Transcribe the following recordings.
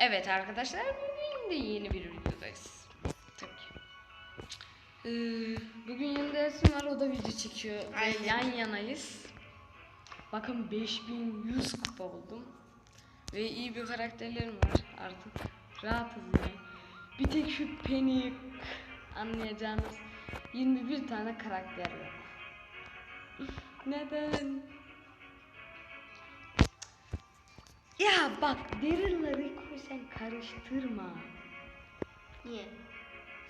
Evet arkadaşlar bugün de yeni bir videodayız. Tabii ki. Ee, bugün yeni dersim var o da video çekiyor. Aynen. Yan yanayız. Bakın 5100 kupa oldum. Ve iyi bir karakterlerim var artık. Rahatız yani. Bir tek şu Penny anlayacağınız 21 tane karakter yok. Neden? Ya bak Daryl'la Rico'yu sen karıştırma. Niye?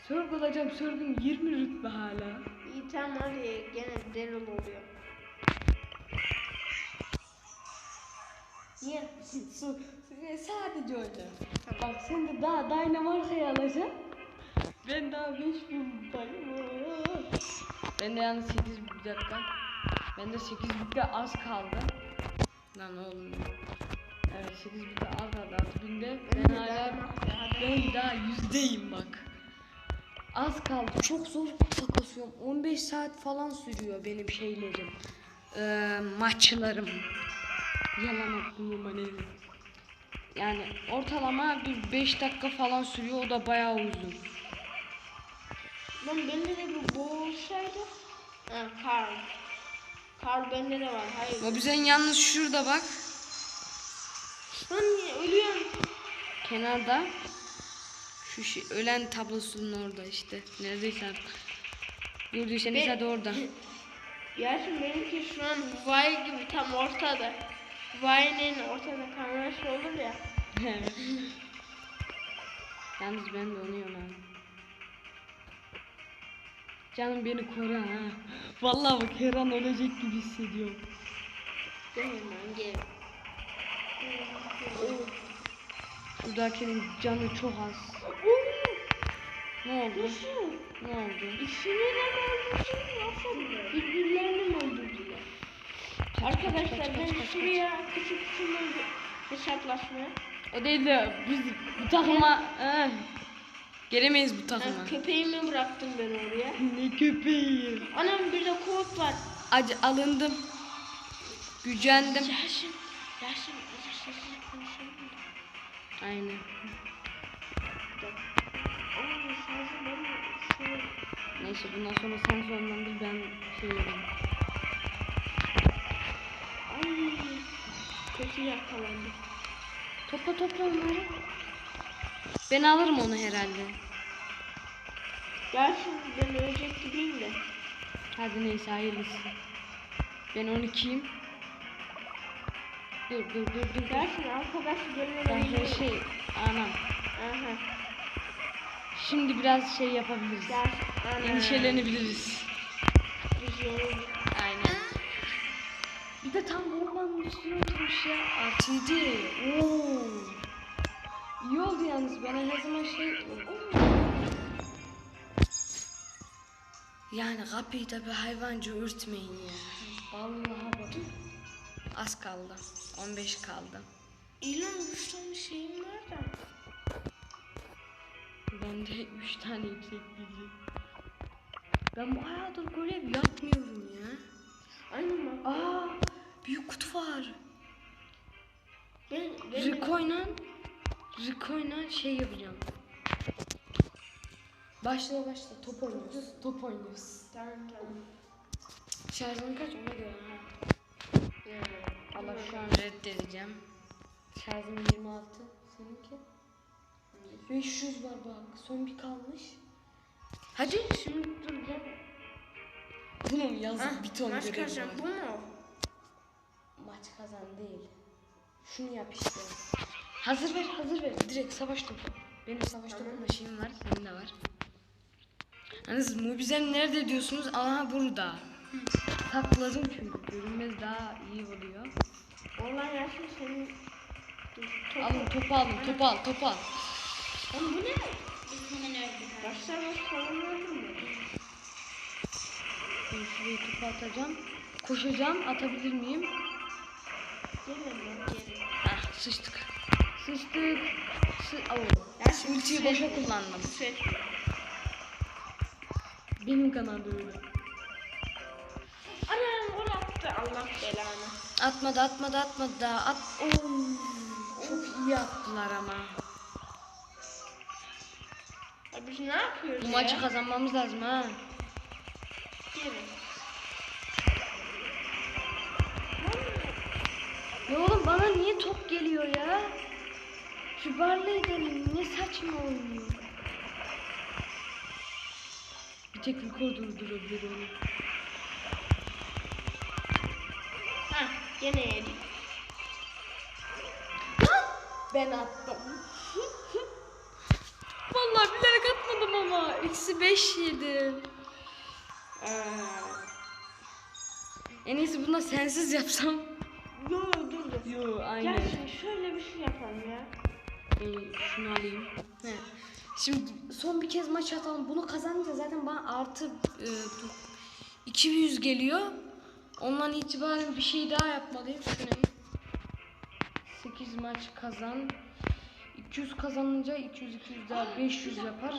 Sorgulayacağım sorgun 20 rütbe hala. İyi tamam hadi gene Daryl oluyor. Niye? Su, sadece öyle. Bak sen de daha Dynamars'ı alacaksın. Ben daha 5000'dayım. Ben de yalnız 8 bir dakika. Ben de 8 bitte az kaldı. Lan oğlum. Evet 8 bitte az kaldı 6000'de. Ben hala ben daha yüzdeyim bak. Az kaldı. Çok zor takasıyorum. 15 saat falan sürüyor benim şeylerim. Ee, maçlarım. Yalan aklıma ne? Yani ortalama bir 5 dakika falan sürüyor. O da bayağı uzun. Lan bende de bu boğulsaydı. Ha Karl. Karl bende de var. Hayır. O bizden yalnız şurada bak. Lan niye ölüyorum? Kenarda. Şu şey, ölen tablosunun orada işte. Neredeyse artık. Gördüyseniz Be- hadi orada. Gerçi benimki şu an Vay gibi tam ortada. Vay'nin ortada kamerası olur ya. Yalnız ben de onu yöneldim. Canım beni koru ha. Vallahi bak her an ölecek gibi hissediyorum. Mi lan gel. Şuradakinin canı çok az. Ne oldu? Ne oldu? İkisini de mi öldürdün yoksa birbirlerini mi öldürdüler? Arkadaşlar kaç, ben kaç, kaç, şuraya küçük şunu hesaplaşmaya. O değil de biz bu takıma eh, gelemeyiz bu takıma. Köpeğimi bıraktım ben oraya. ne köpeği. Anam bir de kod var. Acı alındım. Gücendim. Sesli konuşalım mı? Aynen. Neyse bundan sonra sen sonlandır ben şey yapayım. Ay, kötü yakalandı. Topla topla onları. Ben alırım onu herhalde. Yasin ben ölecek gibiyim de. Hadi neyse hayırlısı. Ben 12'yim. Dur dur dur dur. Yasin arkadaş Ben şey anam. Aha. Şimdi biraz şey yapabiliriz. Yasin, ana. Endişelenebiliriz. Biz yorulduk. Aynen. Bir de tam ormanın üstüne oturmuş ya. RTD. Oo. İyi oldu yalnız bana her zaman şey... Yani kapıyı da bir hayvanca örtmeyin ya. Vallahi bak. Az kaldı. 15 kaldı. İlan üç tane şeyim var da. Ben de 3 tane diyecek. Ben bayağıdır görev yapmıyorum ya. Aynen bak. Aa, büyük kutu var. Ben, ben Rico'yla Rico'yla şey yapacağım. Başla başla top oynuyoruz. Top oynuyoruz. Tamam tamam. Şarjın kaç ona göre ha. Allah şu an reddedeceğim. Şarjım 26. Seninki? 500 var bak. Son bir kalmış. Hadi. Şimdi dur ben. Bunun yazık Ah, bir ton maç kazan bu mu? Maç kazan değil. Şunu yap işte. Hazır ver, hazır ver. Direkt savaş topu. Benim savaş topumda şeyim var, senin de var. Yalnız Mubizen nerede diyorsunuz? Aha burada. Sakladım çünkü. Görünmez daha iyi oluyor. Vallahi Yasin senin Dur, Alın topu alın, topu al, topu al. Oğlum bu ne? Başlar baş kalınmadın mı? Ben şuraya topu atacağım. Koşacağım, atabilir miyim? Gelin lan gelin. Ah, sıçtık. Sıçtık. Sı Oo. Yasin Ultiyi boşa kullandım. Şey. Benim kanalda öyle. Anam gol attı Allah belanı. Atmadı atmadı atmadı daha at. Oo, çok iyi attılar ama. Biz ne yapıyoruz Bu ya? maçı kazanmamız lazım ha. Gelin. Ya oğlum bana niye top geliyor ya? Şu Barley'i deneyin. Ne saçma oynuyor. Bir tek rekor durdurabilir onu. Gene yedik. Ben attım. Vallahi bilerek atmadım ama. Eksi 5 yedim. Ee, En iyisi bunda sensiz yapsam. yo dur dur. Yo Gel şimdi şöyle bir şey yapalım ya. Ee, şunu alayım. He. Şimdi son bir kez maç atalım. Bunu kazanınca zaten bana artı e, dur, 200 geliyor. Ondan itibaren bir şey daha yapmalıyım. Şu ne? 8 maç kazan. 200 kazanınca 200 200 daha 500 yapar.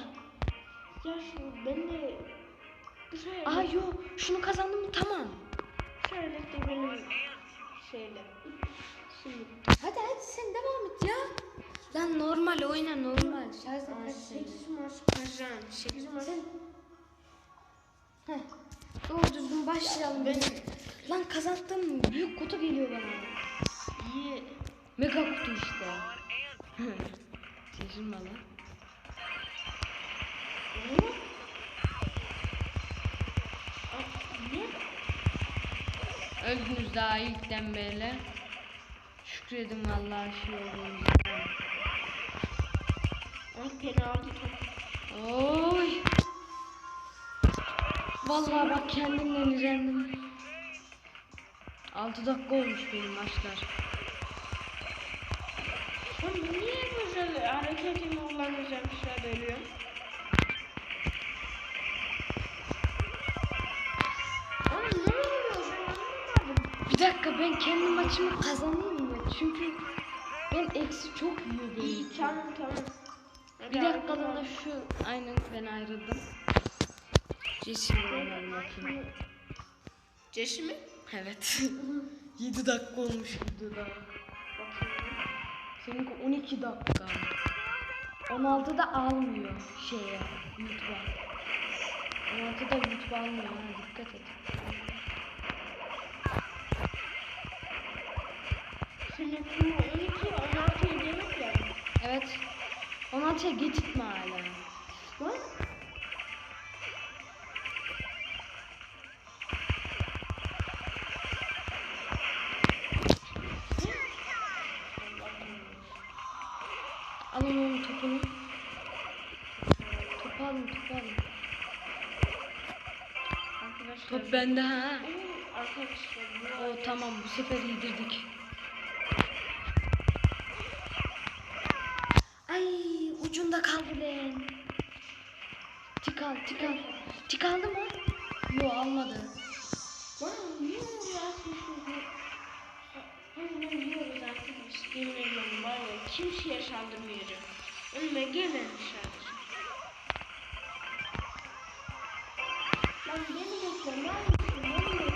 Ya şimdi ben de şöyle, Aa yo şunu kazandım mı tamam. şöyle de benim şeyle. Şimdi Hadi hadi sen devam et ya. Lan normal oyna normal. Şarjda Aa, kaç 8 maç kazan. 8 maç. Heh. Doğru düzgün başlayalım. Ben Lan kazandım. Büyük kutu geliyor bana. iyi. Mega kutu işte. Şaşırma lan. Öldünüz daha ilkten beri. Şükredin vallahi şey olduğunuz penaltı. Oy. Vallahi bak kendimden iğrendim. 6 dakika olmuş benim maçlar. Sen niye böyle hareketimi? Oğlum ne oluyor ben anlamadım. Bir dakika ben kendi maçımı kazanayım mı? Çünkü ben eksi çok benim. İyi tamam tamam. Bir dakikalığına tamam. şu aynen ben ayrıldım. Bakayım. Ceşi mi? Evet. 7 dakika olmuş videoda. Bakayım. Seninki 12 dakika. 16'da almıyor şeye YouTube'a. 16'da YouTube almıyor ha dikkat et. Senin bu 12 16 demek ya. Evet. 16'ya getirtme hala. Lan. Bende ha. O tamam bu sefer yedirdik. Ay ucunda kaldı lan. Tik al tik al. Tik aldı mı? Yo almadı. Ediyorum var ya kimseye saldırmayacağım. Önüme gelmemiş sadece. Lan beni bekle, ne yapıyorsun? Beni bekle.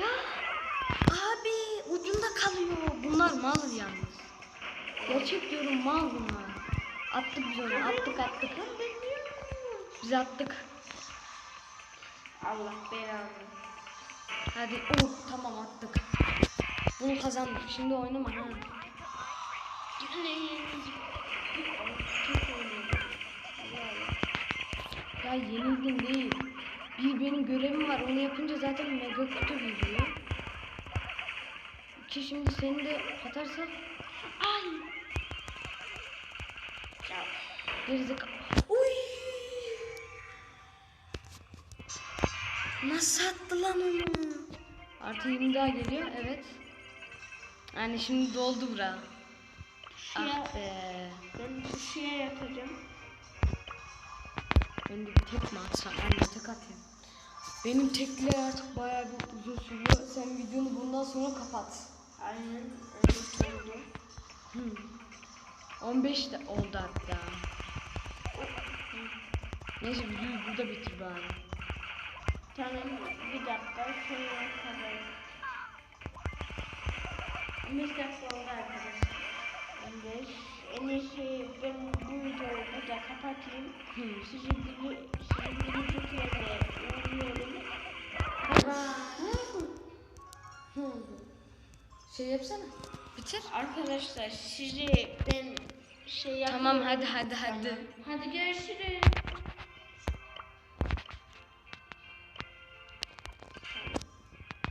Ya abi ucunda kalıyor. Bunlar mal yalnız. Gerçek diyorum mal bunlar. Attık biz onu attık attık. Biz attık. Allah belanı. Hadi oh tamam attık. Bunu kazandık. Şimdi oynama ha. Ya yenildin değil. Bir benim görevim var. Onu yapınca zaten mega kutu geliyor. İki şimdi seni de katarsak Ay. Gerizekalı. Uy! Nasıl attı lan onu? Artı 20 daha geliyor. Evet. Yani şimdi doldu bura. Şuraya, Ah be. ben bu şeye yatacağım. Ben de bir tek mi atsam? Ben de tek atayım. Benim tekler artık bayağı bir uzun sürüyor. Sen videonu bundan sonra kapat. Aynen öyle oldu. Hmm. 15 de oldu hatta. Neyse videoyu burada bitir bari. Tamam bir dakika sonra kadar. 15 dakika oldu arkadaşlar. 15 En iyisi ben bu videoyu burada kapatayım. Hı. Sizi bir, sizi birinci kere uğurluyorum. Ne oldu? Şey yapsana. Bitir. Arkadaşlar sizi ben şey yapıyorum. Tamam hadi hadi hadi. Hadi görüşürüz.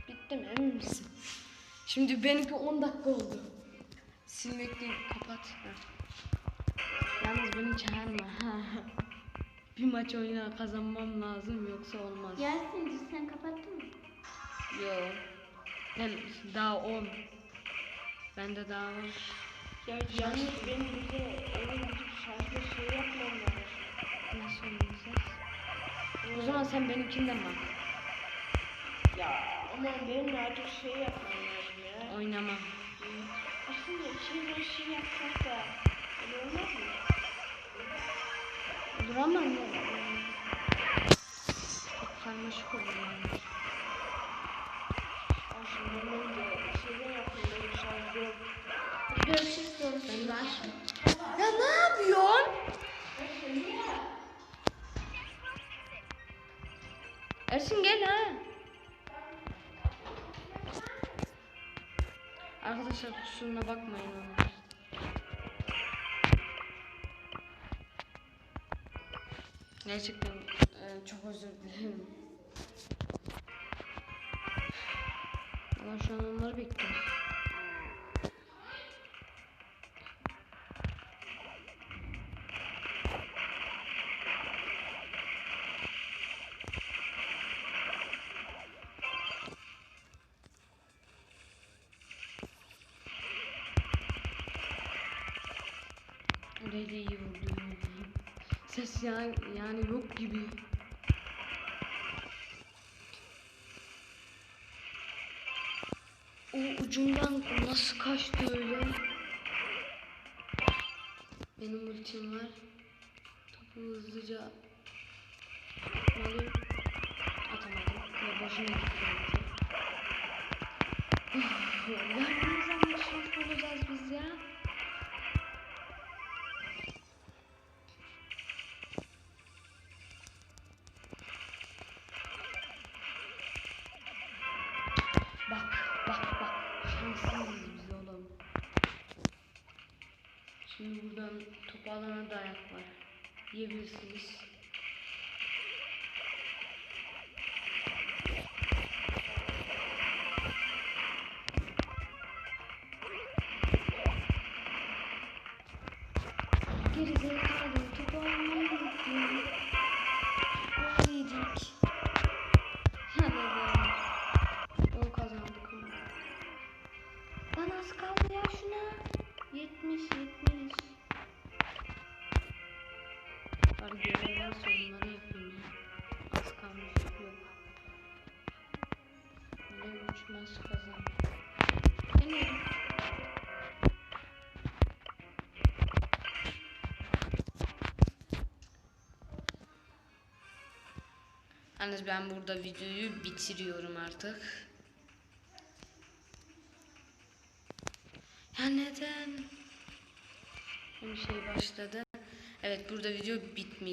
Bitti mi emin misin? Şimdi benimki 10 dakika oldu. Silmek değil kapat. Ha. Yalnız beni çağırma. Bir maç oyna kazanmam lazım yoksa olmaz. Yasin sen kapattın mı? Yo. Ben daha 10. Bende daha var. Ya yalnız benim bize eve gidip şarkı şey yapmam lazım. Nasıl oynayacağız? O zaman sen benimkinden bak. Ya ama benim artık şey yapmam lazım ya. Oynamam. Aslında şeyden şey yapsak da öyle olmaz mı? Duramam ya. Çok karmaşık olur yani. Aslında ben de şeyden Ersin gel ha. Arkadaşlar kusuruna bakmayın ona. Gerçekten e, çok özür dilerim. Ama şu an onları bekliyoruz. Ses yani, yani yok gibi. O ucundan nasıl kaçtı öyle? Benim ultim var. Topu hızlıca atmalıyım. Atamadım. Ve boşuna gitti Verdiğimiz anda şans olacağız biz ya. Alana dayak var. Yiyebilirsiniz. Geri zekalı Böyle 3 maç kazan. Deneyelim. Yalnız ben burada videoyu bitiriyorum artık. Ya neden? Bir şey başladı. Evet burada video bitmiş.